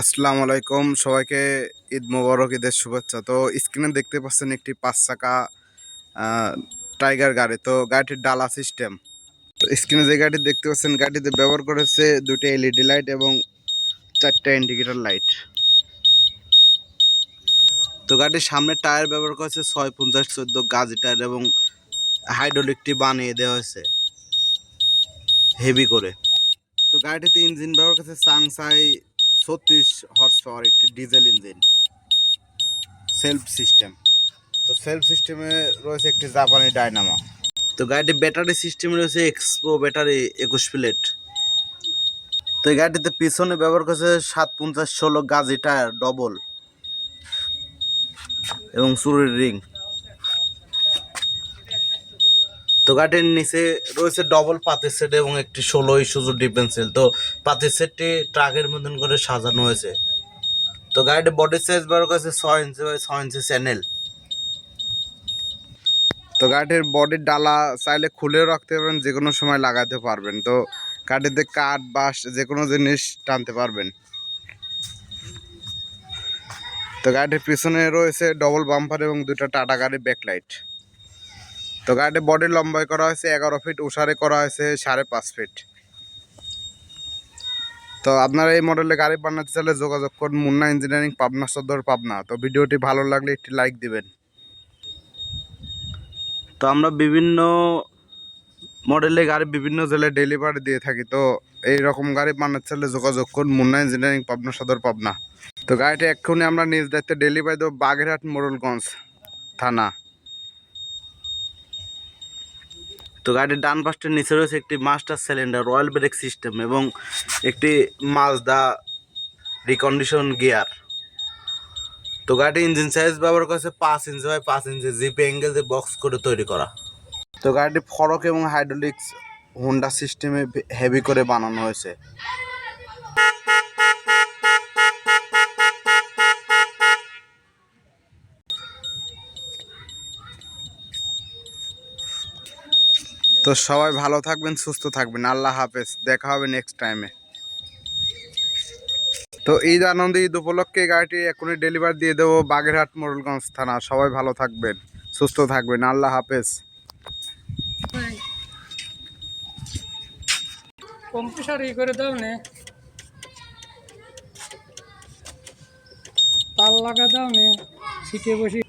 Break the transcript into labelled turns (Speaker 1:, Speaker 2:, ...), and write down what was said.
Speaker 1: আসসালামু আলাইকুম। সবাইকে ঈদ মোবারক, ঈদের শুভেচ্ছা। তো স্ক্রিনে দেখতে পাচ্ছেন একটি পাঁচ চাকা টাইগার গাড়ি। তো গাড়িটির ডালা সিস্টেম। তো স্ক্রিনে যে গাড়িটি দেখতে পাচ্ছেন গাড়িতে ব্যবহার করেছে দুটি এলইডি লাইট এবং চারটা ইন্ডিকেটর লাইট। তো গাড়ির সামনে টায়ার ব্যবহার করেছে ছয় পঞ্চাশ চোদ্দ গাজি টায়ার এবং হাইড্রোলিকটি বানিয়ে দেওয়া হয়েছে। হেভি করে। তো গাড়িটিতে ইঞ্জিন ব্যবহার করেছে সাংসাই ছত্রিশ হর্স পাওয়ার একটি ডিজেল ইঞ্জিন সেলফ সিস্টেম তো সেলফ সিস্টেমে রয়েছে একটি জাপানি ডায়নামা তো গাড়িটির ব্যাটারি সিস্টেম রয়েছে এক্সপো ব্যাটারি একুশ প্লেট তো এই গাড়িটিতে পিছনে ব্যবহার করেছে সাত পঞ্চাশ ষোলো গাজি টায়ার ডবল এবং চুরির রিং তো গাড়ির নিচে রয়েছে ডবল পাতের সেট এবং একটি ষোলো ইস্যুজু ডিপেন্সিল তো পাতের সেটটি ট্রাকের মতন করে সাজানো হয়েছে। তো গাড়িটির বডি সাইজ বার করেছে ছয় ইঞ্চি বাই ছয় ইঞ্চি চ্যানেল তো গাড়িটির বডির ডালা চাইলে খুলেও রাখতে পারবেন যে কোনো সময় লাগাতে পারবেন। তো গাড়িতে কাঠ, বাঁশ যে কোনো জিনিস টানতে পারবেন। তো গাড়িটির পিছনে রয়েছে ডবল বাম্পার এবং দুটো টাটা গাড়ির ব্যাকলাইট তো গাড়িটির বডি লম্বাই করা হয়েছে, এগারো ফিট উষারে করা হয়েছে, সাড়ে পাঁচ ফিট তো আপনারা এই মডেলে গাড়ি বানাতে চাইলে যোগাযোগ করুন, মুন্না ইঞ্জিনিয়ারিং পাবনা সদর, পাবনা। তো ভিডিওটি ভালো লাগলে একটি লাইক দিবেন। তো আমরা বিভিন্ন মডেলে গাড়ি বিভিন্ন জেলায় ডেলিভারি দিয়ে থাকি, তো এই রকম গাড়ি বানাতে চাইলে যোগাযোগ করুন, মুন্না ইঞ্জিনিয়ারিং পাবনা সদর, পাবনা। তো গাড়িটি এক্ষুনি আমরা নিজ দায়িত্বে ডেলিভারি দেবো, বাগেরহাট মোড়লগঞ্জ থানা। তো গাড়ির ডান পাশটার নিচে রয়েছে একটি master cylinder royal brake system এবং একটি মাজদা রিকন্ডিশন গিয়ার তো গাড়ির ইঞ্জিন সাইজ ব্যবহার করেছে পাঁচ ইঞ্চি বাই পাঁচ ইঞ্চি জিপে অ্যাঙ্গেল দিয়ে বক্স করে তৈরি করা। তো গাড়িটি ফরক এবং হাইড্রোলিক্স হোন্ডা সিস্টেমে হেভি করে বানানো হয়েছে। তো সবাই ভালো থাকবেন, সুস্থ থাকবেন। আল্লাহ হাফেজ। দেখা হবে নেক্সট টাইমে তো ঈদ আনন্দ, ঈদ উপলক্ষে গাড়িটি এখনই ডেলিভারি দিয়ে দেবো বাগেরহাট মোড়লগঞ্জ থানা। সবাই ভালো থাকবেন, সুস্থ থাকবেন। আল্লাহ হাফেজ।
Speaker 2: কম্পিউটার ই করে দাও নে। তার লাগা দাও নে। সিটে বসে